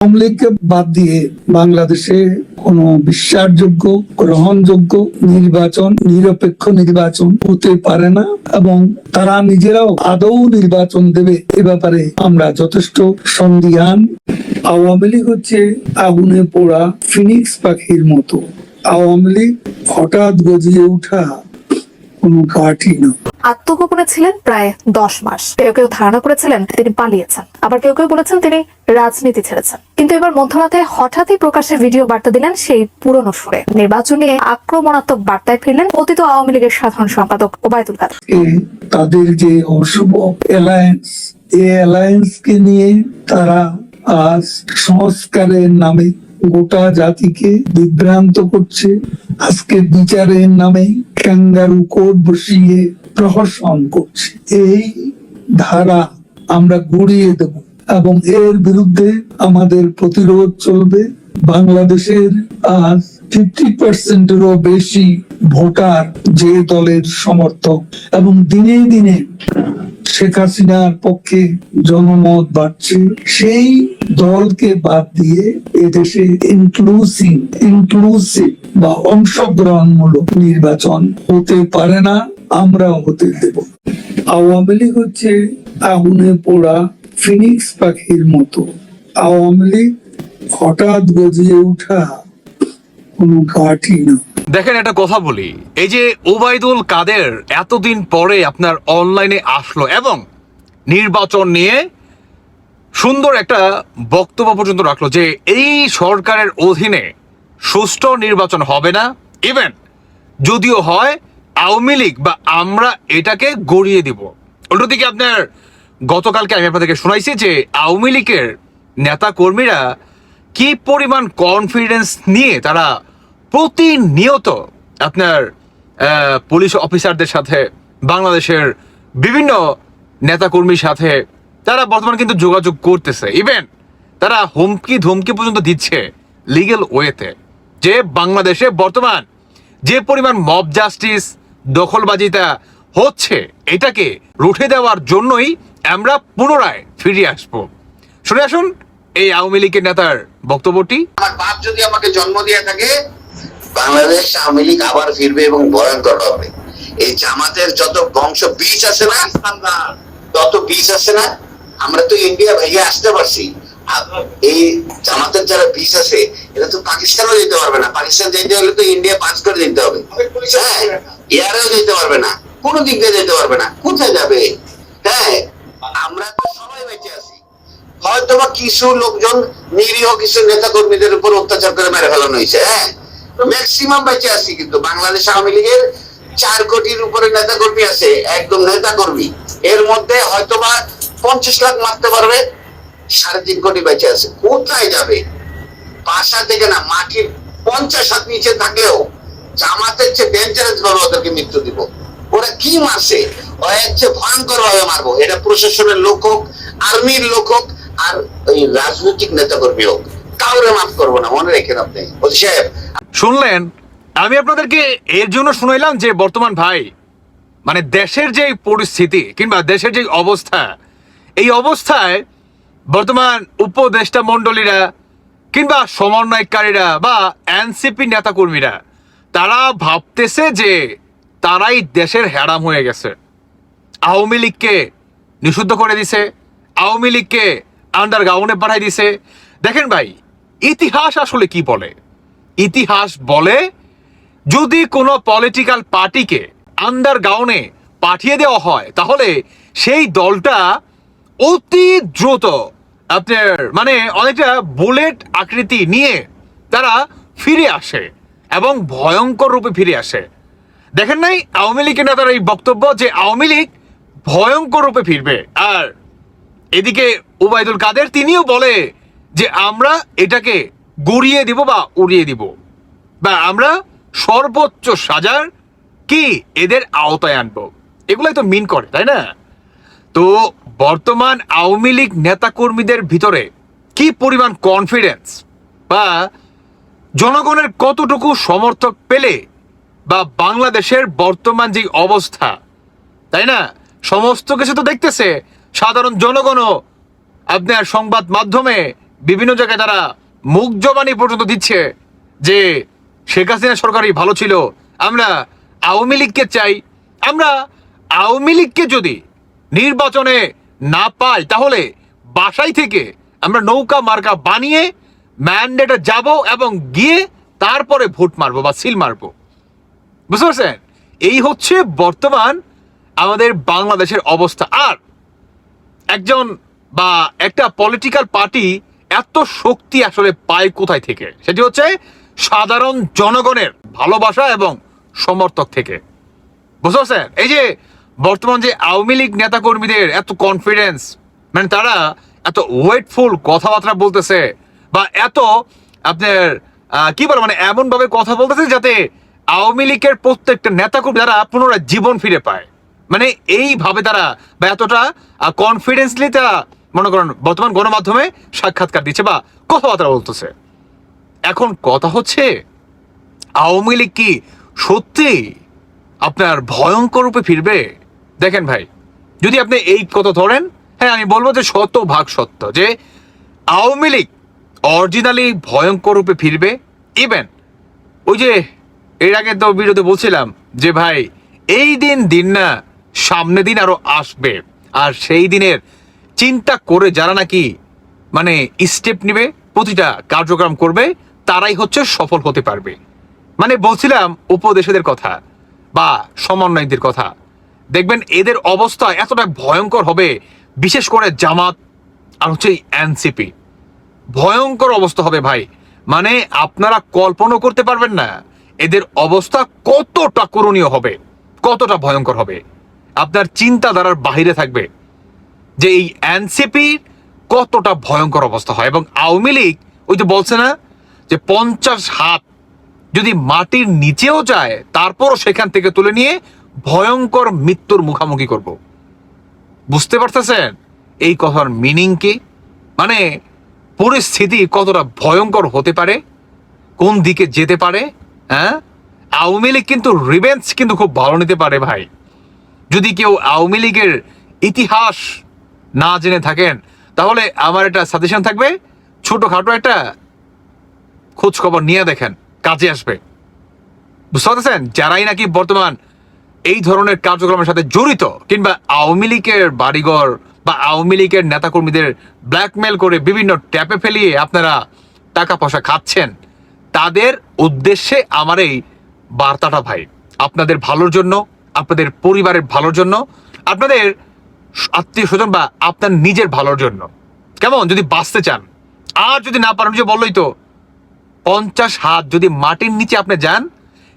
আওয়ামী লীগকে বাদ দিয়ে বাংলাদেশে কোনো বিশ্বাসযোগ্য, গ্রহণযোগ্য নির্বাচন, নিরপেক্ষ নির্বাচন হতে পারে না এবং তারা নিজেরাও আদৌ নির্বাচন দেবে এ ব্যাপারে আমরা যথেষ্ট সন্দিহান। আওয়ামী লীগ হচ্ছে আগুনে পোড়া ফিনিক্স পাখির মতো। আওয়ামী লীগ হঠাৎ গজিয়ে ওঠা কোনো কাঠই না। আত্মগোপনে ছিলেন প্রায় দশ মাস। কেউ কেউ ধারণা করেছিলেন তিনি পালিয়েছেন। আবার কেউ কেউ বলেছেন তিনি রাজনীতি ছেড়েছেন। কিন্তু এবার মধ্যরাতে হঠাৎই প্রকাশ্যে ভিডিও বার্তা দিলেন সেই পুরনো সুরে। নির্বাচন নিয়ে আক্রমণাত্মক বার্তায় ফিরলেন অতীত আওয়ামী লীগের সাধারণ সম্পাদক ওবায়দুল কাদের। তাদের যে অশুভ অ্যালায়েন্স এই অ্যালায়েন্স কে নিয়ে তারা আজ সংস্কারের নামে গোটা জাতিকে বিভ্রান্ত করছে। আজকে বিচারের নামে ক্যাঙ্গারু কোর্ট বসিয়ে প্রহসন করছে এই ধারা আমরা গুড়িয়ে দেব এবং এর বিরুদ্ধে আমাদের প্রতিরোধ চলবে। বাংলাদেশের আজ ফিফটি পার্সেন্টেরও বেশি ভোটার যে দলের সমর্থক এবং দিনে দিনে শেখ হাসিনার পক্ষে জনমত বাড়ছে, সেই দলকে বাদ দিয়ে এদেশে ইনক্লুসিভ ইনক্লুসিভ বা অংশগ্রহণমূলক নির্বাচন হতে পারে না। আমরাও হতে দেব। আওয়ামী লীগ হচ্ছে আগুনে পোড়া ফিনিক্স পাখির মতো। আওয়ামী লীগ হঠাৎ গজিয়ে ওঠা কোনো কাঠই না। দেখেন একটা কথা বলি, এই যে ওবায়দুল কাদের এতদিন পরে আপনার অনলাইনে আসলো এবং নির্বাচন নিয়ে সুন্দর একটা বক্তব্য পর্যন্ত রাখল যে এই সরকারের অধীনে সুষ্ঠু নির্বাচন হবে না। ইভেন যদিও হয় আওয়ামী লীগ বা আমরা এটাকে গড়িয়ে দিব। উল্টো দিকে আপনার গতকালকে আমি আপনাদেরকে শোনাইছি যে আওয়ামী লীগের নেতা কর্মীরা কি পরিমাণ কনফিডেন্স নিয়ে তারা প্রতিনিয়ত আপনার পুলিশ অফিসারদের সাথে, বাংলাদেশের বিভিন্ন নেতাকর্মীর সাথে তারা বর্তমানে কিন্তু যোগাযোগ করতেছে। ইভেন তারা হুমকি ধমকি পর্যন্ত দিচ্ছে লিগেল ওয়েতে যে বাংলাদেশে বর্তমান যে পরিমাণ মব জাস্টিস দখলবাজিতা হচ্ছে এটাকে রুখে দেওয়ার জন্যই আমরা পুনরায় ফিরে আসব। শুনে আসুন এই আওয়ামী লীগের নেতার বক্তব্যটি। আমার বাপ যদি আমাকে জন্ম দিয়ে থাকে বাংলাদেশ আওয়ামী লীগ আবার ফিরবে এবং ভয়ঙ্কর হবে। এই জামাতের যত বংশ বীজ আছে না তত বীজ আছে না আমরা তো ইন্ডিয়া ভেঙে আসতে পারছি। এই জামাতের যারা বীজ আছে এটা তো পাকিস্তানও যেতে পারবে না। পাকিস্তান যেতে হলে তো ইন্ডিয়া পাস করে দিতে হবে। হ্যাঁ। এয়ারেও যেতে পারবে না, কোনো দিক দিয়ে যেতে পারবে না, কোথায় যাবে? হ্যাঁ আমরা তো সবাই বেঁচে আছি। হয়তো বা কিছু লোকজন নিরীহ কিছু নেতা কর্মীদের উপর অত্যাচার করে মেরে ফেলানো হয়েছে হ্যাঁ। ম্যাক্সিমাম বেঁচে আছি কিন্তু বাংলাদেশ আওয়ামী লীগের চার কোটির উপরে নেতা কর্মী আছে, একদম নেতা কর্মী এর মধ্যে হয়তো বা পঞ্চাশ লাখ মারতে পারবে, সাড়ে তিন কোটি বেঁচে আছে। কোথায় যাবে? বাসা থেকে না, মাটির পঞ্চাশ হাত নিচে থাকলেও জামাতের চেয়ে ডেঞ্জারাস ভাবে ওদেরকে মৃত্যু দিব। ওরা কি মারছে? ওরা হচ্ছে ভয়ঙ্কর ভাবে মারবো। এটা প্রশাসনের লোক হোক, আর্মির লোক হোক, আর ওই রাজনৈতিক নেতা কর্মী হোক। কাউরে মাফ করব না, মনে রেখেন আপনি। ওসি সাহেব, শুনলেন? আমি আপনাদেরকে এর জন্য শুনাইলাম যে বর্তমান ভাই মানে দেশের যে পরিস্থিতি কিংবা দেশের যে অবস্থা, এই অবস্থায় বর্তমান উপদেষ্টা মণ্ডলীরা কিংবা সমন্বয়কারীরা বা এনসিপি নেতাকর্মীরা তারা ভাবতেছে যে তারাই দেশের হ্যারাম হয়ে গেছে। আওয়ামী লীগকে নিষিদ্ধ করে দিছে, আওয়ামী লীগকে আন্ডার গ্রাউন্ডে পাঠাই দিছে। দেখেন ভাই, ইতিহাস আসলে কি বলে? ইতিহাস বলে, যদি কোনো পলিটিক্যাল পার্টিকে আন্ডার গ্রাউন্ডে পাঠিয়ে দেওয়া হয়, তাহলে সেই দলটা অতি দ্রুত আপনার মানে অনেকটা বুলেট আকৃতি নিয়ে তারা ফিরে আসে। এবং ভয়ঙ্কর রূপে ফিরে আসে। দেখেন নাই, আওয়ামী লীগের নেতার এই বক্তব্য যে আওয়ামী লীগ ভয়ঙ্কর রূপে ফিরবে। আর এদিকে উবায়দুল কাদের, তিনিও বলে যে আমরা এটাকে গড়িয়ে দিব বা উড়িয়ে দিব। বা আমরা সর্বোচ্চ সাজার কি এদের আওতায় আনব। এগুলাই তো মিন করে, তাই না? তো বর্তমান আওয়ামী লীগ নেতাকর্মীদের ভিতরে কি পরিমাণ কনফিডেন্স বা জনগণের কতটুকু সমর্থক পেলে বা বাংলাদেশের বর্তমান যে অবস্থা, তাই না? সমস্ত কিছু তো দেখতেছে। সাধারণ জনগণও আপনার সংবাদ মাধ্যমে বিভিন্ন জায়গায় তারা মুখ জবানি পর্যন্ত দিচ্ছে যে শেখ হাসিনা সরকারই ভালো ছিল। আমরা আওয়ামী লীগকে চাই। আমরা আওয়ামী লীগকে যদি নির্বাচনে না পাই, তাহলে বাসায় থেকে আমরা নৌকা মার্কা বানিয়ে ম্যান্ডেটে যাব এবং গিয়ে তারপরে ভোট মারবো বা সিল মারবো। বুঝতে পারছেন? এই হচ্ছে বর্তমান আমাদের বাংলাদেশের অবস্থা। আর একজন বা একটা পলিটিক্যাল পার্টি এত শক্তি আসলে পায় কোথায় থেকে? সেটি হচ্ছে সাধারণ জনগণের ভালোবাসা এবং সমর্থক থেকে। বুঝতে পারছেন? এই যে বর্তমান যে আওয়ামী লীগ নেতাকর্মীদের এত কনফিডেন্স মানে তারা এত ওয়েটফুল কথাবার্তা বলতেছে বা এত আপনার কি বলে মানে এমন ভাবে কথা বলতেছে যাতে আওয়ামী লীগের প্রত্যেকটা নেতাকর্মী তারা পুনরায় জীবন ফিরে পায়। মানে এইভাবে তারা বা এতটা কনফিডেন্সলি তারা মনে করেন, বর্তমান গণমাধ্যমে সাক্ষাৎকার দিচ্ছে বা কথাবার্তা বলতেছে। এখন কথা হচ্ছে, আওয়ামী লীগ কি সত্যি আপনার ভয়ঙ্কর রূপে ফিরবে? দেখেন ভাই, যদি আপনি এই কথা ধরেন হ্যাঁ আমি বলব যে শত ভাগ সত্য যে আওয়ামী লীগ অরিজিনালি ভয়ঙ্কর রূপে ফিরবে? ইভেন ওই যে এর আগে তো ভিডিওতে বলছিলাম যে ভাই, এই দিন দিন না, সামনে দিন আরও আসবে। আর সেই দিনের চিন্তা করে যারা নাকি মানে স্টেপ নেবে, প্রতিটা কার্যক্রম করবে, তারাই হচ্ছে সফল হতে পারবে। মানে বলছিলাম উপদেশদের কথা বা সমন্বয়কদের কথা। দেখবেন এদের অবস্থা এতটা ভয়ঙ্কর হবে, বিশেষ করে জামাত আর হচ্ছে এনসিপি ভয়ঙ্কর অবস্থা হবে ভাই। মানে আপনারা কল্পনা করতে পারবেন না, এদের অবস্থা কতটা করণীয় হবে, কতটা ভয়ঙ্কর হবে। আপনার চিন্তাধারার বাহিরে থাকবে যে এই এনসিপি কতটা ভয়ঙ্কর অবস্থা হয় এবং আওয়ামী লীগ, ওই যে বলছে না, যে পঞ্চাশ হাত যদি মাটির নিচেও যায়, তারপরও সেখান থেকে তুলে নিয়ে ভয়ঙ্কর মৃত্যুর মুখামুখি করব। বুঝতে পারতেছেন? এই কথার মিনিং কি? মানে পরিস্থিতি কতটা ভয়ঙ্কর হতে পারে? কোন দিকে যেতে পারে? হ্যাঁ? আওয়ামী লীগ কিন্তু রিভেঞ্জ কিন্তু খুব ভালো নিতে পারে ভাই। যদি কেউ আওয়ামী লীগের ইতিহাস না জেনে থাকেন, তাহলে আমার একটা সাজেশন থাকবে। ছোটখাটো একটা খোঁজ খবর নিয়ে দেখেন, কাজে আসবে। বুঝতে পারতেছেন? যারাই নাকি বর্তমান এই ধরনের কার্যক্রমের সাথে জড়িত, কিংবা আওয়ামী লীগের বাড়িঘর বা আওয়ামী লীগের নেতাকর্মীদের ব্ল্যাকমেল করে বিভিন্ন ট্যাপে ফেলিয়ে আপনারা টাকা পয়সা খাচ্ছেন, তাদের উদ্দেশ্যে আমার এই বার্তাটা ভাই। আপনাদের ভালোর জন্য, আপনাদের পরিবারের ভালোর জন্য, আপনাদের আত্মীয় স্বজন বা আপনার নিজের ভালোর জন্য। কেমন? যদি বাঁচতে চান। আর যদি না পারেন যে বললোই তো, পঞ্চাশ হাত যদি মাটির নিচে আপনি যান,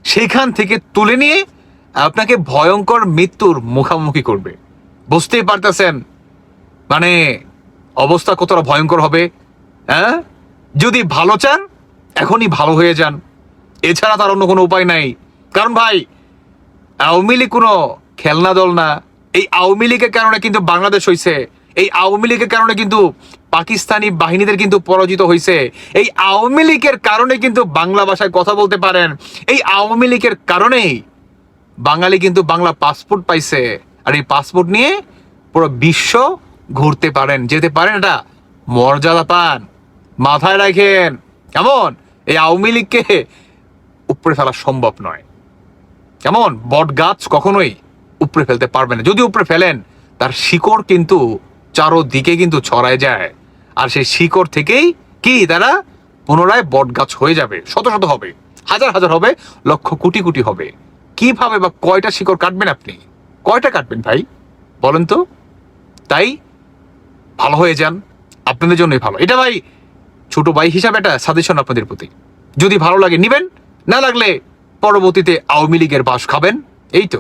সেখান থেকে তুলে নিয়ে আপনাকে ভয়ঙ্কর মৃত্যুর মুখামুখি করবে। বুঝতেই পারতেছেন? মানে অবস্থা কতটা ভয়ঙ্কর হবে হ্যাঁ? যদি ভালো চান, এখনই ভালো হয়ে যান। এছাড়া তার অন্য কোনো উপায় নাই। কারণ ভাই, আওয়ামী লীগ কোনো খেলনা দল না। এই আওয়ামী লীগের কারণে কিন্তু বাংলাদেশ হয়েছে এই আওয়ামী লীগের কারণে কিন্তু পাকিস্তানি বাহিনীদের কিন্তু পরাজিত হয়েছে এই আওয়ামী লীগের কারণে কিন্তু বাংলা ভাষায় কথা বলতে পারেন। এই আওয়ামী লীগের কারণেই বাঙালি কিন্তু বাংলা পাসপোর্ট পাইছে। আর এই পাসপোর্ট নিয়ে পুরো বিশ্ব ঘুরতে পারেন, যেতে পারেন এটা? মর্যাদা পান। মাথায় রাখেন। কেমন? এই আওয়ামী লীগকে উপরে ফেলা সম্ভব নয়। কেমন? বট গাছ কখনোই উপরে ফেলতে পারবে না। যদি উপরে ফেলেন, তার শিকড় কিন্তু চারোদিকে কিন্তু ছড়ায় যায়। আর সেই শিকড় থেকেই কি? তারা পুনরায় বট গাছ হয়ে যাবে। শত শত হবে। হাজার হাজার হবে। লক্ষ কোটি কোটি হবে। কীভাবে বা কয়টা শিকড় কাটবেন আপনি? কয়টা কাটবেন ভাই? বলেন তো। তাই ভালো হয়ে যান, আপনাদের জন্যই ভালো। এটা ভাই ছোট ভাই হিসাবে একটা সাজেশন আপনাদের প্রতি। যদি ভালো লাগে নিবেন, না লাগলে পরবর্তীতে আওয়ামী লীগের বাস খাবেন, এই তো।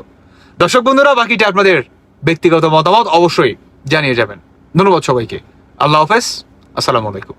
দর্শক বন্ধুরা, বাকিটা আপনাদের ব্যক্তিগত মতামত অবশ্যই জানিয়ে যাবেন। ধন্যবাদ সবাইকে। আল্লাহ হাফেজ, আসসালামু আলাইকুম।